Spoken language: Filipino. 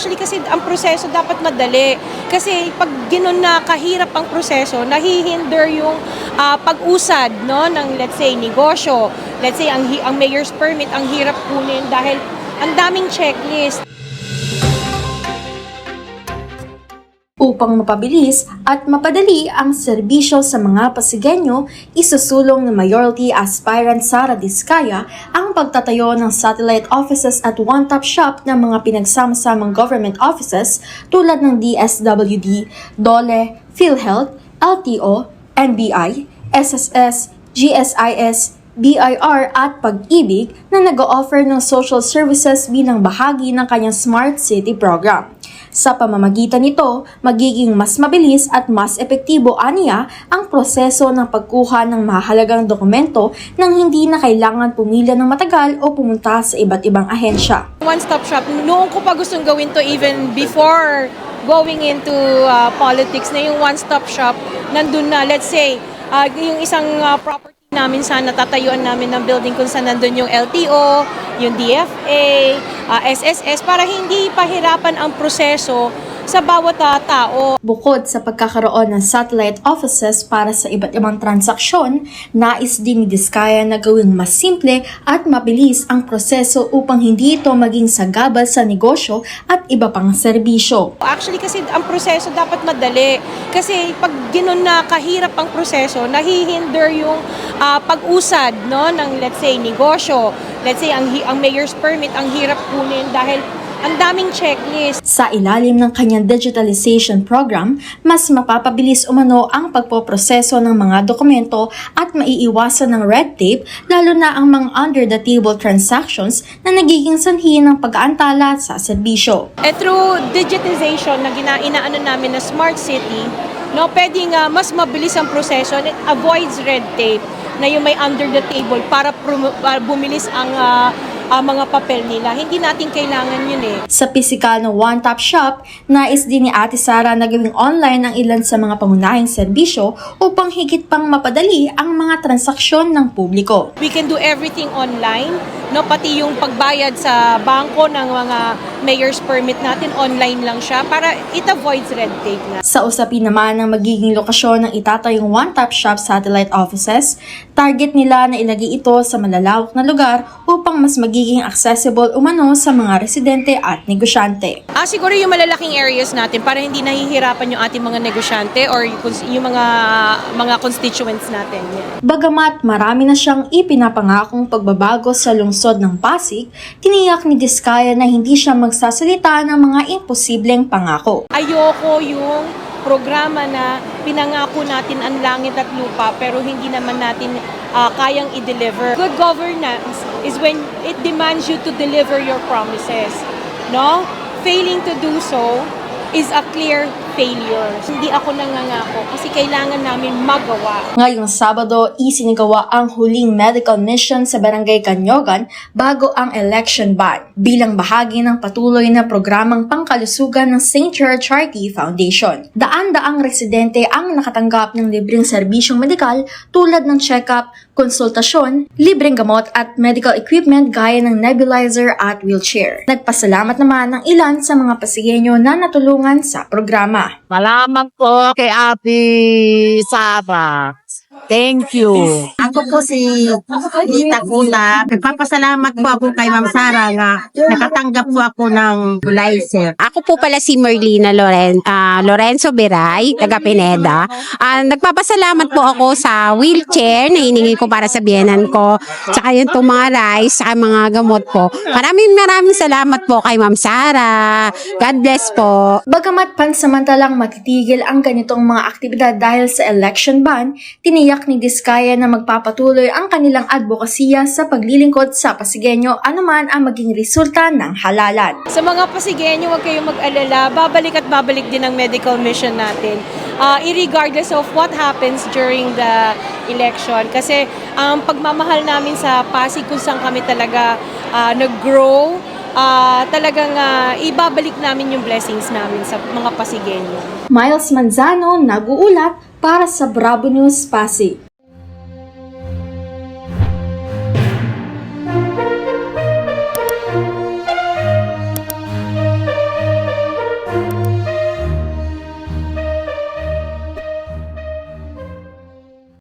Actually kasi ang proseso dapat madali. Kasi pag ginon na kahirap ang proseso, nahihinder yung ah, pag-usad no, ng let's say negosyo. Let's say ang, ang mayor's permit ang hirap kunin dahil ang daming checklist. Upang mapabilis at mapadali ang serbisyo sa mga Pasigenyo, isusulong ng Mayoralty Aspirant Sara Diskaya ang pagtatayo ng satellite offices at one-stop shop ng mga pinagsama-samang government offices tulad ng DSWD, DOLE, PhilHealth, LTO, NBI, SSS, GSIS, BIR at Pag-ibig na nag-o-offer ng social services bilang bahagi ng kanyang Smart City program. Sa pamamagitan nito, magiging mas mabilis at mas epektibo aniya ang proseso ng pagkuha ng mahalagang dokumento nang hindi na kailangan pumila ng matagal o pumunta sa iba't ibang ahensya. One-stop shop, noong ko pa gustong gawin to even before going into uh, politics na yung one-stop shop, nandun na, let's say, uh, yung isang uh, property namin sana tatayuan namin ng building kung saan nandun yung LTO, yung DFA, uh, SSS, para hindi pahirapan ang proseso sa bawat uh, tao. Bukod sa pagkakaroon ng satellite offices para sa iba't ibang transaksyon, nais din ni Diskaya na gawing mas simple at mabilis ang proseso upang hindi ito maging sagabal sa negosyo at iba pang serbisyo. Actually kasi ang proseso dapat madali. Kasi pag ginon na kahirap ang proseso, nahihinder yung ah, pag-usad no, ng let's say negosyo. Let's say ang, ang mayor's permit ang hirap kunin dahil ang daming checklist. Sa ilalim ng kanyang digitalization program, mas mapapabilis umano ang pagpoproseso ng mga dokumento at maiiwasan ng red tape lalo na ang mga under-the-table transactions na nagiging sanhi ng pag-aantala sa serbisyo. And through digitization na gina, inaano namin na smart city, no, pwedeng ah, mas mabilis ang proseso and it avoids red tape na yung may under the table para bumilis ang ah, ah, mga papel nila. Hindi natin kailangan yun eh. Sa pisikal na one-top shop, nais din ni Ate Sara na gawing online ang ilan sa mga pangunahing serbisyo upang higit pang mapadali ang mga transaksyon ng publiko. We can do everything online, no? Pati yung pagbayad sa bangko ng mga mayor's permit natin, online lang siya para it avoids red tape na. Sa usapin naman ng magiging lokasyon ng itatayong one-top shop satellite offices, target nila na ilagay ito sa malalawak na lugar upang mas magiging accessible umano sa mga residente at negosyante. Ah, siguro yung malalaking areas natin para hindi nahihirapan yung ating mga negosyante or yung, yung mga mga constituents natin. Yeah. Bagamat marami na siyang ipinapangakong pagbabago sa lungsod ng Pasig, tiniyak ni Diskaya na hindi siya magsasalita ng mga imposibleng pangako. Ayoko yung programa na pinangako natin ang langit at lupa pero hindi naman natin ah, kayang i-deliver. Good governance is when it demands you to deliver your promises. No? Failing to do so is a clear failure. Hindi ako nangangako kasi kailangan namin magawa. Ngayong Sabado, isinigawa ang huling medical mission sa Barangay Kanyogan bago ang election ban bilang bahagi ng patuloy na programang pangkalusugan ng St. George Charity Foundation. Daan-daang residente ang nakatanggap ng libreng serbisyong medikal tulad ng check-up, konsultasyon, libreng gamot at medical equipment gaya ng nebulizer at wheelchair. Nagpasalamat naman ng ilan sa mga pasigenyo na natulungan sa programa. Salamat po kay Ate Sara. Thank you. Ako po si Lita Kuna. Nagpapasalamat po ako kay Ma'am Sara nga nakatanggap po ako ng license. Ako po pala si Merlina Loren, ah, Lorenzo Beray, taga Pineda. Ah, nagpapasalamat po ako sa wheelchair na hiningi ko para sa biyenan ko. Tsaka yung itong mga rice, sa mga gamot po. Maraming maraming salamat po kay Ma'am Sara. God bless po. Bagamat pansamantalang matitigil ang ganitong mga aktibidad dahil sa election ban, tiniyak ni Diskaya na magpapatuloy ang kanilang advokasya sa paglilingkod sa Pasigenyo anuman ang maging resulta ng halalan. Sa mga pasigenyo, huwag kayong mag-alala. Babalik at babalik din ang medical mission natin. Uh, irregardless of what happens during the election. Kasi ang pagmamahal namin sa Pasig kung saan kami talaga ah, nag-grow, ah, talagang ah, ibabalik namin yung blessings namin sa mga pasigenyo. Miles Manzano, nag-uulat para sa Bravo News Pasig.